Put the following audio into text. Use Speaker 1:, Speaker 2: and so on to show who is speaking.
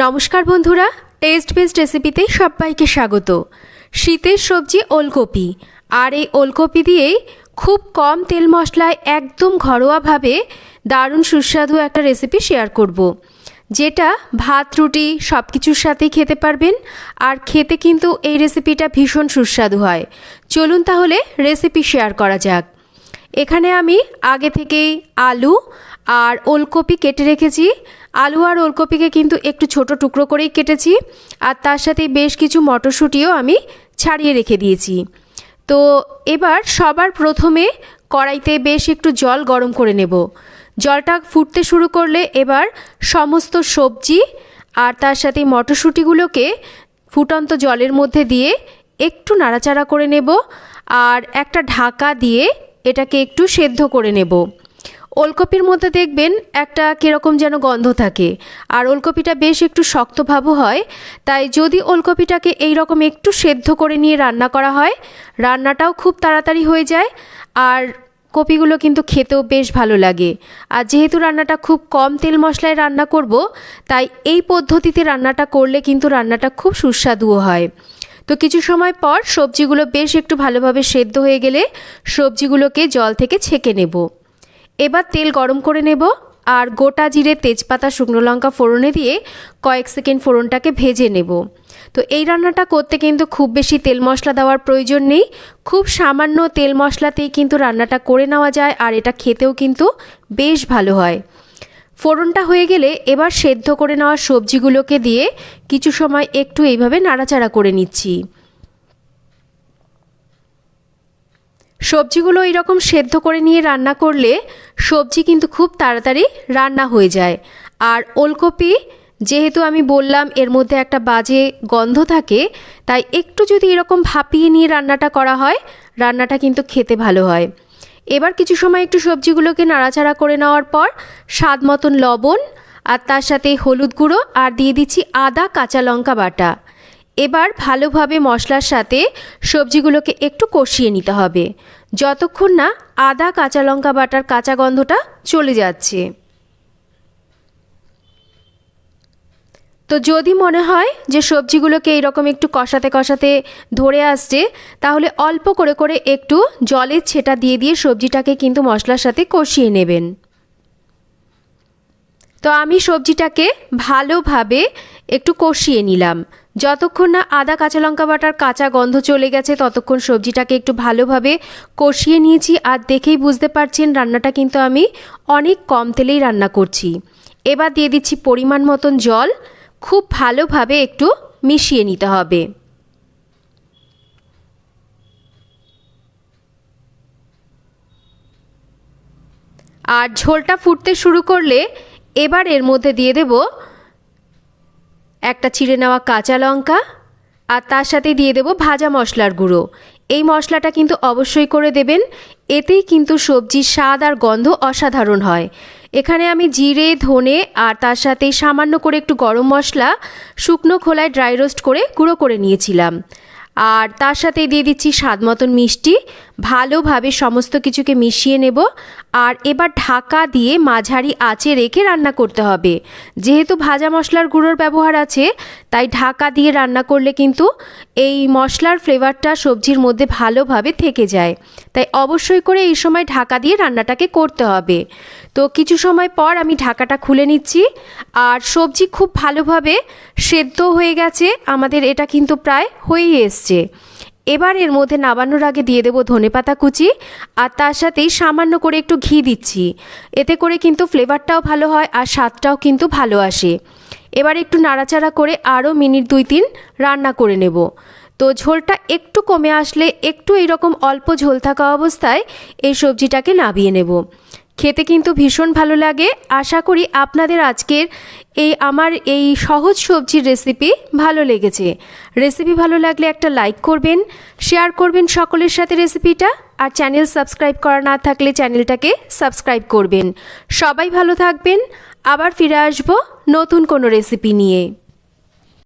Speaker 1: নমস্কার বন্ধুরা test best রেসিপিতে সবাইকে স্বাগত। শীতের সবজি ওলকপি। আর এই ওলকপি দিয়েই খুব কম তেল মশলায় একদম ঘরোয়াভাবে দারুণ সুস্বাদু একটা রেসিপি শেয়ার করব। যেটা ভাত, রুটি সব কিছুর সাথেই খেতে পারবেন। আর খেতে কিন্তু এই রেসিপিটা ভীষণ সুস্বাদু হয়। চলুন তাহলে রেসিপি শেয়ার করা যাক। এখানে আমি আগে থেকেই আলু আর ওলকপি কেটে রেখেছি। আলু আর ওলকপিকে কিন্তু একটু ছোট টুকরো করেই কেটেছি। আর তার সাথে বেশ কিছু মটরশুঁটিও আমি ছাড়িয়ে রেখে দিয়েছি। তো এবার সবার প্রথমে কড়াইতে বেশ একটু জল গরম করে নেব। জলটা ফুটতে শুরু করলে এবার সমস্ত সবজি আর তার সাথে মটরশুঁটিগুলোকে ফুটন্ত জলের মধ্যে দিয়ে একটু নাড়াচাড়া করে নেব। আর একটা ঢাকা দিয়ে এটাকে একটু সেদ্ধ করে নেব। ওলকপির মধ্যে দেখবেন একটা কীরকম যেন গন্ধ থাকে। আর ওলকপিটা বেশ একটু শক্তভাবও হয়। তাই যদি ওলকপিটাকে এই রকম একটু সেদ্ধ করে নিয়ে রান্না করা হয়, রান্নাটাও খুব তাড়াতাড়ি হয়ে যায়। আর কপিগুলো কিন্তু খেতেও বেশ ভালো লাগে। আর যেহেতু রান্নাটা খুব কম তেল মশলায় রান্না করব, তাই এই পদ্ধতিতে রান্নাটা করলে কিন্তু রান্নাটা খুব সুস্বাদুও হয়। তো কিছু সময় পর সবজিগুলো বেশ একটু ভালোভাবে সেদ্ধ হয়ে গেলে সবজিগুলোকে জল থেকে ছেঁকে নেব। এবার তেল গরম করে নেব আর গোটা জিরে তেজপাতা, শুকনো লঙ্কা ফোড়নে দিয়ে কয়েক সেকেন্ড ফোড়নটাকে ভেজে নেব। তো এই রান্নাটা করতে কিন্তু খুব বেশি তেল মশলা দেওয়ার প্রয়োজন নেই। খুব সামান্য তেল মশলাতেই কিন্তু রান্নাটা করে নেওয়া যায় আর এটা খেতেও কিন্তু বেশ ভালো হয়। ফোড়নটা হয়ে গেলে এবার সেদ্ধ করে নেওয়া সবজিগুলোকে দিয়ে কিছু সময় একটু এইভাবে নাড়াচাড়া করে নিচ্ছি। সবজিগুলো এইরকম সেদ্ধ করে নিয়ে রান্না করলে সবজি কিন্তু খুব তাড়াতাড়ি রান্না হয়ে যায়। আর ওলকপি, যেহেতু আমি বললাম এর মধ্যে একটা বাজে গন্ধ থাকে, তাই একটু যদি এরকম ভাপিয়ে নিয়ে রান্নাটা করা হয়, রান্নাটা কিন্তু খেতে ভালো হয়। এবার কিছু সময় একটু সবজিগুলোকে নাড়াচাড়া করে নেওয়ার পর স্বাদ মতন লবণ আর তার সাথে হলুদ গুঁড়ো আর দিয়ে দিচ্ছি আদা কাঁচা লঙ্কা বাটা। এবার ভালোভাবে মশলার সাথে সবজিগুলোকে একটু কষিয়ে নিতে হবে। যতক্ষণ না আদা, কাঁচা লঙ্কা বাটার কাঁচা গন্ধটা চলে যাচ্ছে। তো যদি মনে হয় যে সবজিগুলোকে এইরকম একটু কষাতে কষাতে ধরে আসছে, তাহলে অল্প করে করে একটু জলের ছেটা দিয়ে দিয়ে সবজিটাকে কিন্তু মশলার সাথে কষিয়ে নেবেন। তো আমি সবজিটাকে ভালোভাবে একটু কষিয়ে নিলাম। যতক্ষণ না আদা কাঁচা লঙ্কা বাটার কাঁচা গন্ধ চলে গেছে, ততক্ষণ সবজিটাকে একটু ভালোভাবে কষিয়ে নিয়েছি আর দেখেই বুঝতে পারছেন রান্নাটা কিন্তু আমি অনেক কম তেলেই রান্না করছি। এবার দিয়ে দিচ্ছি পরিমাণ মতন জল, খুব ভালোভাবে একটু মিশিয়ে নিতে হবে। আর ঝোলটা ফুটতে শুরু করলে এবার এর মধ্যে দিয়ে দেব একটা চিড়ে নেওয়া কাঁচা লঙ্কা, আর তার সাথে দিয়ে দেব ভাজা মশলার গুঁড়ো। এই মশলাটা কিন্তু অবশ্যই করে দেবেন। এতেই কিন্তু সবজির স্বাদ আর গন্ধ অসাধারণ হয়। এখানে আমি জিরে, ধনে, আর তার সাথে সামান্য করে একটু গরম মশলা, শুকনো খোলায় ড্রাই রোস্ট করে গুঁড়ো করে নিয়েছিলাম। আর তার সাথে দিয়ে দিচ্ছি স্বাদ মতন মিষ্টি ভালোভাবে সমস্ত কিছুকে মিশিয়ে নেব আর এবার ঢাকা দিয়ে মাঝারি আঁচে রেখে রান্না করতে হবে। যেহেতু ভাজা মশলার গুঁড়োর ব্যবহার আছে, তাই ঢাকা দিয়ে রান্না করলে কিন্তু এই মশলার ফ্লেভারটা সবজির মধ্যে ভালোভাবে থেকে যায়। তাই অবশ্যই করে এই সময় ঢাকা দিয়ে রান্নাটাকে করতে হবে। তো কিছু সময় পর আমি ঢাকাটা খুলে নিচ্ছি। আর সবজি খুব ভালোভাবে সেদ্ধ হয়ে গেছে। আমাদের এটা কিন্তু প্রায় হয়েই এসছে। এবার এর মধ্যে নামানোর আগে দিয়ে দেবো ধনেপাতা কুচি, আর তার সাথেই সামান্য করে একটু ঘি দিচ্ছি। এতে করে কিন্তু ফ্লেভারটাও ভালো হয় আর স্বাদটাও কিন্তু ভালো আসে। এবার একটু নাড়াচাড়া করে আরও মিনিট দুই তিন রান্না করে নেব। তো ঝোলটা একটু কমে আসলে একটু এরকম অল্প ঝোল থাকা অবস্থায় এই সবজিটাকে নাবিয়ে নেব। খেতে কিন্তু ভীষণ ভালো লাগে। আশা করি আপনাদের আজকের এই আমার এই সহজ সবজির রেসিপি ভালো লেগেছে। রেসিপি ভালো লাগলে একটা লাইক করবেন শেয়ার করবেন সকলের সাথে রেসিপিটা আর চ্যানেল সাবস্ক্রাইব করা না থাকলে চ্যানেলটাকে সাবস্ক্রাইব করবেন। সবাই ভালো থাকবেন, আবার ফিরে আসব নতুন কোনো রেসিপি নিয়ে।